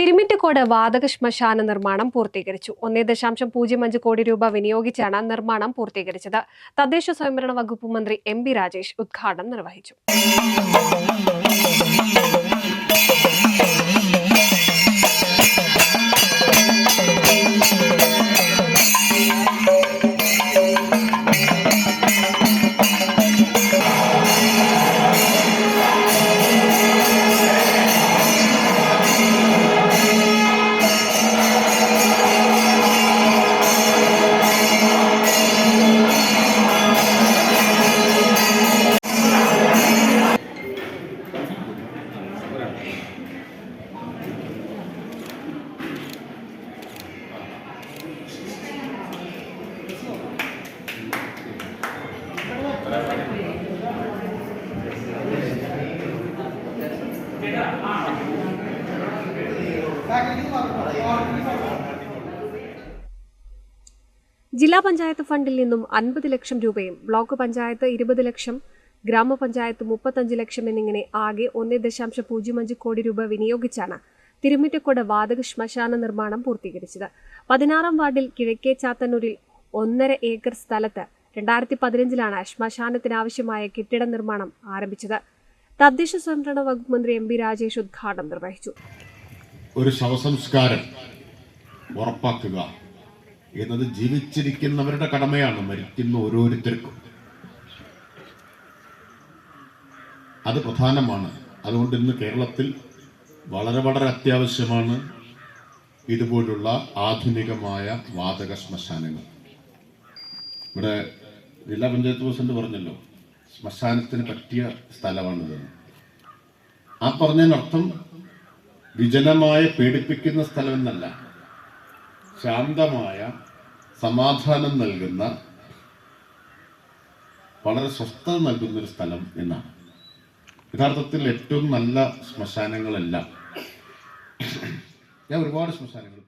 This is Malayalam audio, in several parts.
തിരുമിറ്റക്കോട് വാതക ശ്മശാന നിർമ്മാണം പൂർത്തീകരിച്ചു. ഒന്നേ ദശാംശം പൂജ്യം അഞ്ച് കോടി രൂപ വിനിയോഗിച്ചാണ് നിർമ്മാണം പൂർത്തീകരിച്ചത്. തദ്ദേശ സ്വയംഭരണ വകുപ്പ് മന്ത്രി എം ബി രാജേഷ് ഉദ്ഘാടനം നിർവഹിച്ചു. ജില്ലാ പഞ്ചായത്ത് ഫണ്ടിൽ നിന്നും അൻപത് ലക്ഷം രൂപയും ബ്ലോക്ക് പഞ്ചായത്ത് ഇരുപത് ലക്ഷം ഗ്രാമപഞ്ചായത്ത് മുപ്പത്തഞ്ച് ലക്ഷം എന്നിങ്ങനെ ആകെ ഒന്നേ ദശാംശം പൂജ്യം അഞ്ച് കോടി രൂപ വിനിയോഗിച്ചാണ് തിരുമിറ്റക്കോട് വാതക ശ്മശാന നിർമ്മാണം പൂർത്തീകരിച്ചത്. പതിനാറാം വാർഡിൽ കിഴക്കേ ചാത്തന്നൂരിൽ ഒന്നര ഏക്കർ സ്ഥലത്ത് രണ്ടായിരത്തി പതിനഞ്ചിലാണ് ശ്മശാനത്തിനാവശ്യമായ കെട്ടിട നിർമ്മാണം ആരംഭിച്ചത്. തദ്ദേശ സ്വയംഭരണ വകുപ്പ് മന്ത്രി എം ബി രാജേഷ് ഉദ്ഘാടനം നിർവഹിച്ചു. ഒരു ശവസംസ്കാരം ഉറപ്പാക്കുക എന്നത് ജീവിച്ചിരിക്കുന്നവരുടെ കടമയാണ് മരിക്കുന്ന ഓരോരുത്തർക്കും. അത് പ്രധാനമാണ്. അതുകൊണ്ട് ഇന്ന് കേരളത്തിൽ വളരെ വളരെ അത്യാവശ്യമാണ് ഇതുപോലുള്ള ആധുനികമായ വാതക ശ്മശാനങ്ങൾ. ഇവിടെ ജില്ലാ പഞ്ചായത്ത് പ്രസിഡന്റ് പറഞ്ഞല്ലോ ശ്മശാനത്തിന് പറ്റിയ സ്ഥലമാണിത് ആ പറഞ്ഞതിനർത്ഥം വിജനമായ പീഡിപ്പിക്കുന്ന സ്ഥലമെന്നല്ല. ശാന്തമായ സമാധാനം നൽകുന്ന വളരെ സ്വസ്ഥത നൽകുന്ന ഒരു സ്ഥലം എന്നാണ്. യഥാർത്ഥത്തിൽ ഏറ്റവും നല്ല ശ്മശാനങ്ങളെല്ലാം. ഞാൻ ഒരുപാട് ശ്മശാനങ്ങൾ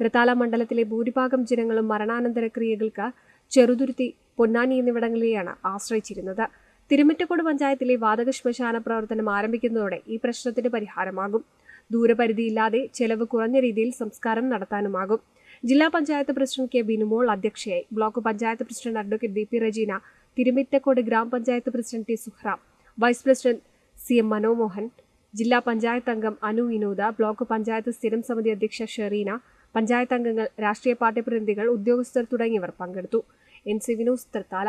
ത്രിതാല മണ്ഡലത്തിലെ ഭൂരിഭാഗം ജനങ്ങളും മരണാനന്തര ക്രിയകൾക്ക് ചെറുതുരുത്തി പൊന്നാനി എന്നിവിടങ്ങളിലെയാണ് ആശ്രയിച്ചിരുന്നത്. തിരുമിറ്റക്കോട് പഞ്ചായത്തിലെ വാതക ശ്മശാന പ്രവർത്തനം ആരംഭിക്കുന്നതോടെ ഈ പ്രശ്നത്തിന് പരിഹാരമാകും. ദൂരപരിധിയില്ലാതെ ചെലവ് കുറഞ്ഞ രീതിയിൽ സംസ്കാരം നടത്താനുമാകും. ജില്ലാ പഞ്ചായത്ത് പ്രസിഡന്റ് കെ ബിനുമോൾ അധ്യക്ഷയായി. Block panchayat president advocate B P Rajeena Thirumittacode grama panchayat president T Suhram vice president C M Manomohan ജില്ലാ പഞ്ചായത്ത് അംഗം അനു വിനോദ ബ്ലോക്ക് പഞ്ചായത്ത് സ്ഥിരം സമിതി അധ്യക്ഷ ഷെറീന പഞ്ചായത്ത് അംഗങ്ങൾ രാഷ്ട്രീയ പാർട്ടി പ്രതിനിധികൾ ഉദ്യോഗസ്ഥർ തുടങ്ങിയവർ പങ്കെടുത്തു. N C Vinos Thrithala.